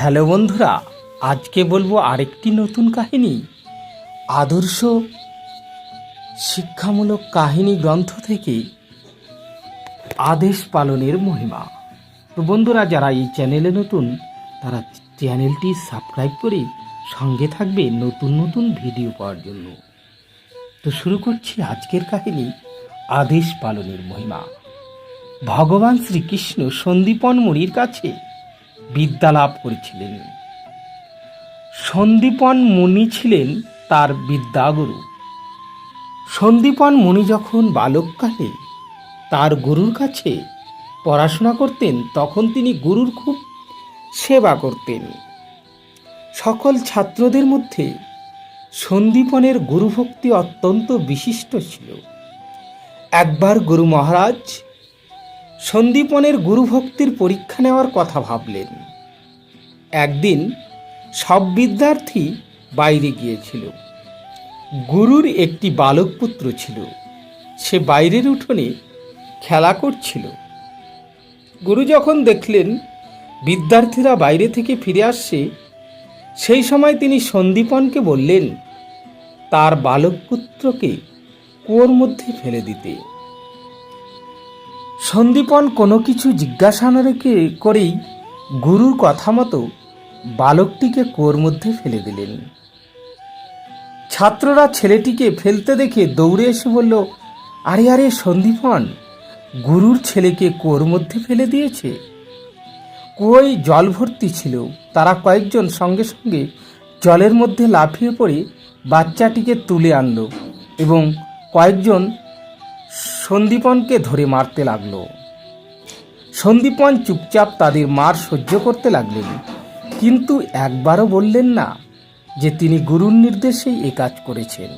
Hello বন্ধুরা, আজকে বলব আরেকটি নতুন কাহিনী। আদর্শ শিক্ষামূলক কাহিনী গ্রন্থ থেকে আদেশ পালনের মহিমা। তো বন্ধুরা, যারা এই চ্যানেলে নতুন, তারা চ্যানেলটি সাবস্ক্রাইব করে সঙ্গে থাকবে নতুন নতুন ভিডিও পাওয়ার জন্য। তো শুরু করছি আজকের কাহিনী, আদেশ পালনের মহিমা। ভগবান শ্রীকৃষ্ণ সন্দীপন মুনির কাছে বিদ্যা লাভ করেছিলেন। সন্দীপন মুনি ছিলেন তার বিদ্যাগুরু। সন্দীপন মুনি যখন বালককালে তার গুরুর কাছে পড়াশোনা করতেন, তখন তিনি গুরুর খুব সেবা করতেন। সকল ছাত্রদের মধ্যে সন্দীপনের গুরুভক্তি অত্যন্ত বিশিষ্ট ছিল। একবার গুরু মহারাজ সন্দীপনের গুরুভক্তির পরীক্ষা নেওয়ার কথা ভাবলেন। একদিন সব বিদ্যার্থী বাইরে গিয়েছিল। গুরুর একটি বালক পুত্র ছিল। সে বাইরের উঠোনে খেলা করছিল। গুরু যখন দেখলেন বিদ্যার্থীরা বাইরে থেকে ফিরে আসছে, সেই সময় তিনি সন্দীপনকে বললেন, তার বালক পুত্রকে কুয়োর মধ্যে ফেলে দিতে। সন্দীপন কোনো কিছু জিজ্ঞাসা করেই গুরুর কথা মতো বালকটিকে কুয়োর মধ্যে ফেলে দিলেন। ছাত্ররা ছেলেটিকে ফেলতে দেখে দৌড়ে এসে বলল, আরে আরে, সন্দীপন, গুরুর ছেলেকে কুয়োর মধ্যে ফেলে দিয়েছে? কুয়োয় জল ভর্তি ছিল? তারা কয়েকজন সঙ্গে সঙ্গে জলের মধ্যে লাফিয়ে পড়ে বাচ্চাটিকে তুলে আনলো এবং কয়েকজন সন্দীপনকে ধরে মারতে লাগল। সন্দীপন চুপচাপ তাদের মার সহ্য করতে লাগলেন। কিন্তু একবারও বললেন না যে তিনি গুরুর নির্দেশেই এ কাজ করেছেন।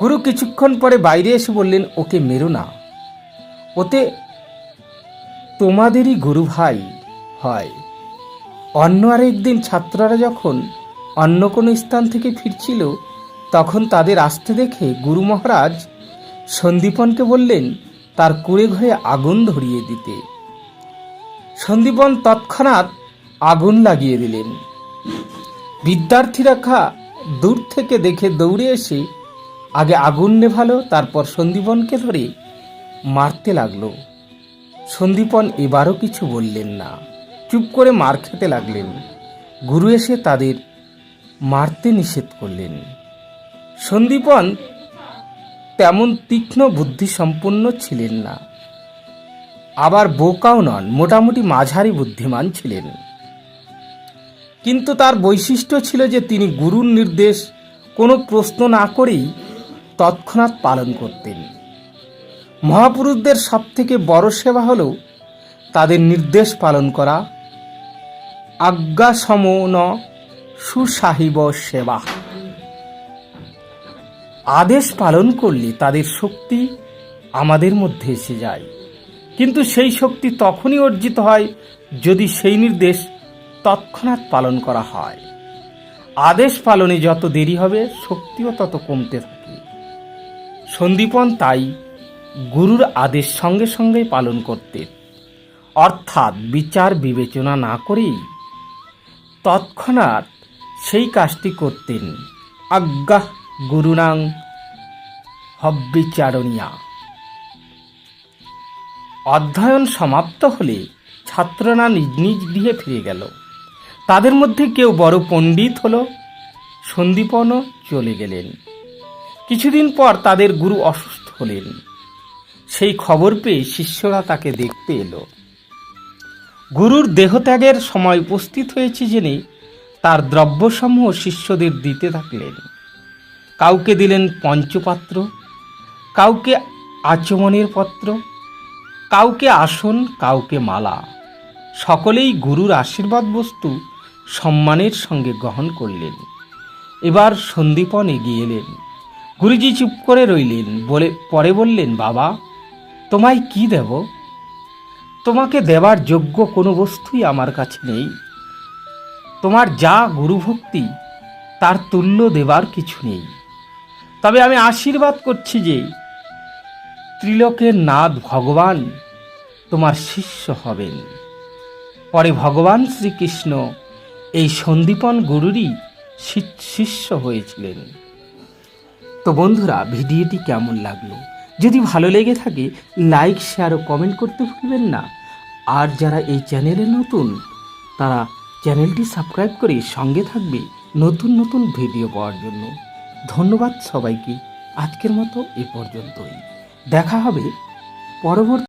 গুরু কিছুক্ষণ পরে বাইরে এসে বললেন, ওকে মেরো না। ওতে তোমাদেরই গুরু ভাই হয়। অন্য আরেকদিন ছাত্ররা যখন অন্য কোনো স্থান থেকে ফিরছিল, তখন তাদের আসতে দেখে গুরু মহারাজ সন্দীপনকে বললেন, তার কুড়ে ঘরে আগুন ধরিয়ে দিতে। সন্দীপন তৎক্ষণাৎ আগুন লাগিয়ে দিলেন। বিদ্যার্থীরা খা দূর থেকে দেখে দৌড়ে এসে আগে আগুন নেভালো, তারপর সন্দীপনকে ধরে মারতে লাগল। সন্দীপন এবারও কিছু বললেন না। চুপ করে মার খেতে লাগলেন। গুরু এসে তাদের মারতে নিষেধ করলেন। সন্দীপন তেমন তীক্ষ্ণ বুদ্ধি সম্পন্ন ছিলেন না। আবার বোকাও নন, মোটামুটি মাঝারি বুদ্ধিমান ছিলেন। কিন্তু তার বৈশিষ্ট্য ছিল যে তিনি গুরুর নির্দেশ কোনো প্রশ্ন না করেই তৎক্ষণাৎ পালন করতেন। মহাপুরুষদের সব থেকে বড় সেবা হল তাদের নির্দেশ পালন করা। আজ্ঞা সমন সুসাহিব সেবা। আদেশ পালন করলে তাদের শক্তি আমাদের মধ্যে এসে যায়। কিন্তু সেই শক্তি তখনই অর্জিত হয় যদি সেই নির্দেশ তৎক্ষণাৎ পালন করা হয়। আদেশ পালনে যত দেরি হবে, শক্তিও তত কমতে থাকে। সন্দীপন তাই গুরুর আদেশ সঙ্গে সঙ্গে পালন করতেন। অর্থাৎ বিচার বিবেচনা না করেই তৎক্ষণাৎ সেই কাজটি করতেন। আজ্ঞা গুরুনাং হব্বিচারণিয়া। অধ্যয়ন সমাপ্ত হলে ছাত্ররা নিজ নিজ গৃহে ফিরে গেল। তাদের মধ্যে কেউ বড় পণ্ডিত হল, সন্দীপনও চলে গেলেন। কিছুদিন পর তাদের গুরু অসুস্থ হলেন। সেই খবর পেয়ে শিষ্যরা তাকে দেখতে এলো। গুরুর দেহত্যাগের সময় উপস্থিত হয়েছে জেনে তার দ্রব্যসমূহ শিষ্যদের দিতে থাকলেন। কাউকে দিলেন পঞ্চপাত্র, কাউকে আচমনের পত্র, কাউকে আসন, কাউকে মালা। সকলেই গুরুর আশীর্বাদ বস্তু সম্মানের সঙ্গে গ্রহণ করলেন। এবার সন্দীপন এগিয়ে এলেন। গুরুজি চুপ করে রইলেন, বলে পরে বললেন, বাবা, তোমায় কি দেব? তোমাকে দেবার যোগ্য কোনো বস্তুই আমার কাছে নেই। তোমার যা গুরুভক্তি, তার তুল্য দেবার কিছু নেই। তবে আমি আশীর্বাদ করছি যে ত্রিলোকের নাথ ভগবান তোমার শিষ্য হবেন। পরে ভগবান শ্রীকৃষ্ণ এই সন্দীপন গুরুরই শিষ্য হয়েছিলেন। তো বন্ধুরা, ভিডিওটি কেমন লাগল? যদি ভালো লেগে থাকে লাইক শেয়ার ও কমেন্ট করতে ভুলবেন না। আর যারা এই চ্যানেলে নতুন, তারা চ্যানেলটি সাবস্ক্রাইব করে সঙ্গে থাকবে নতুন নতুন ভিডিও পাওয়ার জন্য। ধন্যবাদ সবাইকে। আজকের মতো এ পর্যন্তই। দেখা হবে পরবর্তী